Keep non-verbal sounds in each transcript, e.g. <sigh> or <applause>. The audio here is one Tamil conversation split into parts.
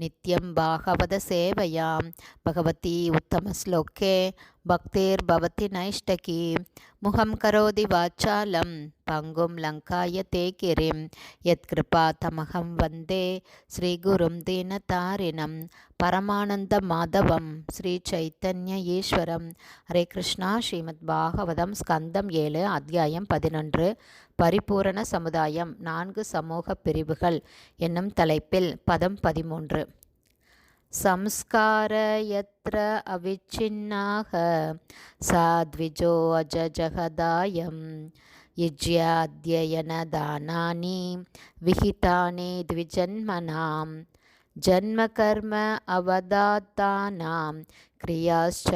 நித்யம் பாகவத சேவையாம். பகவதி உத்தமஸ்லோகே பக்திர்பவதி நைஷ்டகி. முகம் கரோதி வாச்சாலம். பங்கும் லங்காய தேகிரிம் யத் யத்கிருபா தமகம் வந்தே. ஸ்ரீகுரும் தீனதாரிணம் பரமானந்த மாதவம். ஸ்ரீ சைத்தன்ய ஈஸ்வரம். ஹரே கிருஷ்ணா. ஸ்ரீமத் பாகவதம் ஸ்கந்தம் ஏழு அத்தியாயம் பதினொன்று. பரிபூரண சமுதாயம். நான்கு சமூக பிரிவுகள். என்னும் தலைப்பில் பதம் பதிமூன்று. संस्कारयत्र अविच्छिन्नाः साद्विजो अजजगदायं युज्याध्ययनदानानि विहितानि द्विजन्मनां जन्मकर्म अवदात्तानां क्रियाश्च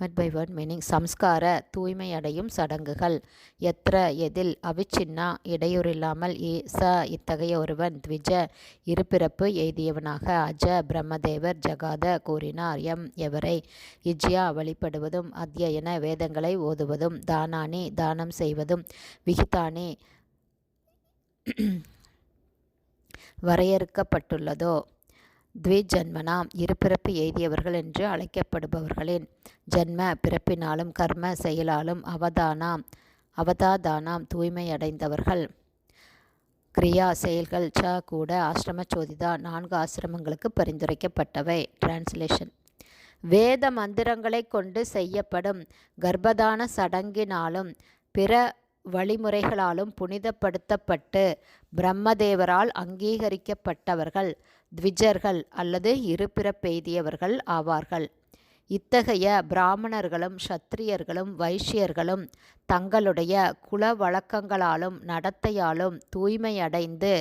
வேர்ட் பை வேர்ட் மீனிங் சம்ஸ்கார தூய்மையடையும் சடங்குகள். எத்ர எதில் அவிச்சின்னா இடையூறில்லாமல் ஏ ச இத்தகைய ஒருவன் த்விஜ இருபிறப்பு எய்தியவனாக அஜ பிரம்மதேவர் ஜகாத கூறினார் எம் எவரை இஜ்யா வழிபடுவதும் அத்தியன வேதங்களை ஓதுவதும் தானானி தானம் செய்வதும் விகிதானி <clears throat> வரையறுக்கப்பட்டுள்ளதோ த்விஜன்மனாம் இருபிறப்பு எய்தியவர்கள் என்று அழைக்கப்படுபவர்களின். ஜன்ம பிறப்பினாலும் கர்ம செயலாலும் அவதானாம் அவதாதானாம் தூய்மை அடைந்தவர்கள் கிரியா செயல்கள் ச கூட ஆசிரம சோதிதா நான்கு ஆசிரமங்களுக்கு பரிந்துரைக்கப்பட்டவை. டிரான்ஸ்லேஷன் வேத மந்திரங்களை கொண்டு செய்யப்படும் கர்ப்பதான சடங்கினாலும் பிற வழிமுறைகளாலும் புனிதப்படுத்தப்பட்டு பிரம்மதேவரால் அங்கீகரிக்கப்பட்டவர்கள் த்விஜர்கள் அல்லது இருபிறப்பெய்தியவர்கள் ஆவார்கள். இத்தகைய பிராமணர்களும் சத்திரியர்களும் வைஷ்யர்களும் தங்களுடைய குல வழக்கங்களாலும் நடத்தையாலும் தூய்மையடைந்து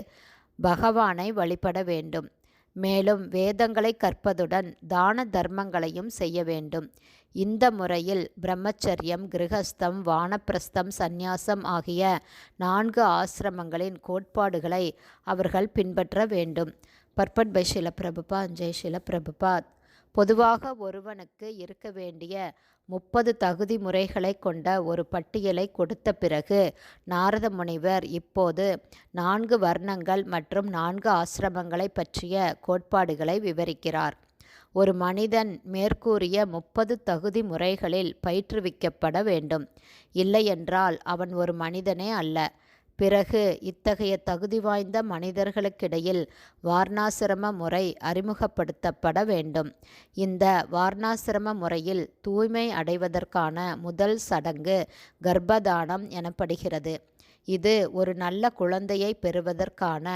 பகவானை வழிபட வேண்டும். மேலும் வேதங்களை கற்பதுடன் தான தர்மங்களையும் செய்ய வேண்டும். இந்த முறையில் பிரம்மச்சரியம் கிரகஸ்தம் வானப்பிரஸ்தம் சந்நியாசம் ஆகிய நான்கு ஆசிரமங்களின் கோட்பாடுகளை அவர்கள் பின்பற்ற வேண்டும். பர்பட் பை ஷில பிரபுபாத் ஜெய் ஷில பிரபுபாத். பொதுவாக ஒருவனுக்கு இருக்க வேண்டிய முப்பது தகுதி முறைகளை கொண்ட ஒரு பட்டியலை கொடுத்த பிறகு நாரத முனிவர் இப்போது நான்கு வர்ணங்கள் மற்றும் நான்கு ஆசிரமங்களை பற்றிய கோட்பாடுகளை விவரிக்கிறார். ஒரு மனிதன் மேற்கூறிய முப்பது தகுதி முறைகளில் பயிற்றுவிக்கப்பட வேண்டும். இல்லையென்றால் அவன் ஒரு மனிதனே அல்ல. பிறகு இத்தகைய தகுதி வாய்ந்த மனிதர்களுக்கிடையில் வார்ணாசிரம முறை அறிமுகப்படுத்தப்பட வேண்டும். இந்த வார்ணாசிரம முறையில் தூய்மை அடைவதற்கான முதல் சடங்கு கர்ப்பதானம் எனப்படுகிறது. இது ஒரு நல்ல குழந்தையை பெறுவதற்கான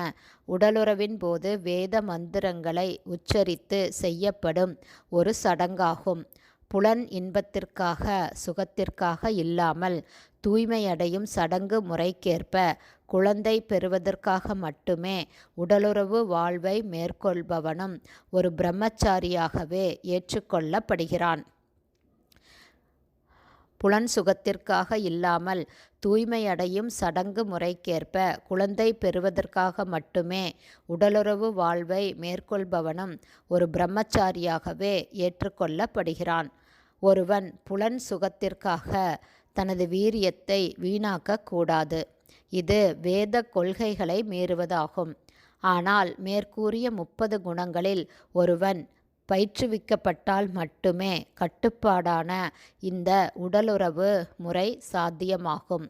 உடலுறவின் போது வேத மந்திரங்களை உச்சரித்து செய்யப்படும் ஒரு சடங்காகும். புலன் இன்பத்திற்காக சுகத்திற்காக இல்லாமல் தூய்மையடையும் சடங்கு முறைக்கேற்ப குழந்தை பெறுவதற்காக மட்டுமே உடலுறவு வாழ்வை மேற்கொள்பவனும் ஒரு பிரம்மச்சாரியாகவே ஏற்றுக்கொள்ளப்படுகிறான். புலன் சுகத்திற்காக இல்லாமல் தூய்மையடையும் சடங்கு முறைக்கேற்ப குழந்தை பெறுவதற்காக மட்டுமே உடலுறவு வாழ்வை மேற்கொள்பவனும் ஒரு பிரம்மச்சாரியாகவே ஏற்றுக்கொள்ளப்படுகிறான். ஒருவன் புலன் சுகத்திற்காக தனது வீரியத்தை வீணாக்கக்கூடாது இது வேத கொள்கைகளை மீறுவதாகும். ஆனால் மேற்கூறிய முப்பது குணங்களில் ஒருவன் பயிற்றுவிக்கப்பட்டால் மட்டுமே கட்டுப்பாடான இந்த உடலுறவு முறை சாத்தியமாகும்.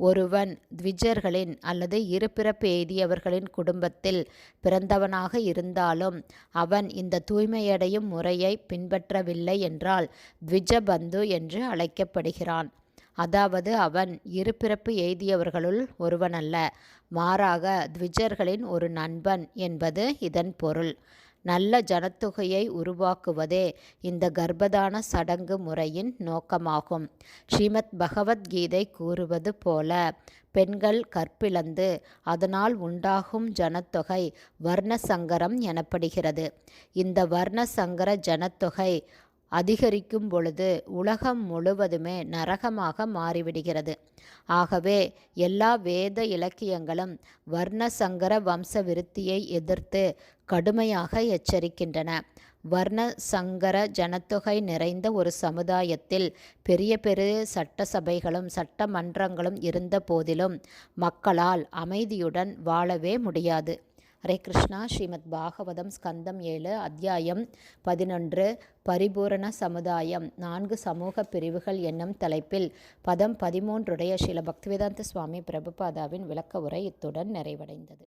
ஒருவன் த்விஜர்களின் அல்லது இருபிறப்பு எய்தியவர்களின் குடும்பத்தில் பிறந்தவனாக இருந்தாலும் அவன் இந்த தூய்மையடையும் முறையை பின்பற்றவில்லை என்றால் த்விஜபந்து என்று அழைக்கப்படுகிறான். அதாவது அவன் இருபிறப்பு எய்தியவர்களுள் ஒருவனல்ல. மாறாக த்விஜர்களின் ஒரு நண்பன் என்பது இதன் பொருள். நல்ல ஜனத்தொகையை உருவாக்குவதே இந்த கர்ப்பதான சடங்கு முறையின் நோக்கமாகும். ஸ்ரீமத் பகவத்கீதை கூறுவது போல பெண்கள் கற்பிழந்து அதனால் உண்டாகும் ஜனத்தொகை வர்ண சங்கரம் எனப்படுகிறது. இந்த வர்ண சங்கர ஜனத்தொகை அதிகரிக்கும் பொழுது உலகம் முழுவதுமே நரகமாக மாறிவிடுகிறது. ஆகவே எல்லா வேத இலக்கியங்களும் வர்ண சங்கர வம்ச விருத்தியை எதிர்த்து கடுமையாக எச்சரிக்கின்றன. வர்ண சங்கர ஜனத்தொகை நிறைந்த ஒரு சமுதாயத்தில் பெரிய பெரிய சட்டசபைகளும் சட்டமன்றங்களும் இருந்த போதிலும் மக்களால் அமைதியுடன் வாழவே முடியாது. ஹரே கிருஷ்ணா. ஸ்ரீமத் பாகவதம் ஸ்கந்தம் ஏழு அத்தியாயம் பதினொன்று பரிபூரண சமுதாயம். நான்கு சமூக பிரிவுகள் என்னும் தலைப்பில் பதம் பதிமூன்றுடைய ஸ்ரீல பக்திவேதாந்த சுவாமி பிரபுபாதாவின் விளக்க உரை இத்துடன் நிறைவடைந்தது.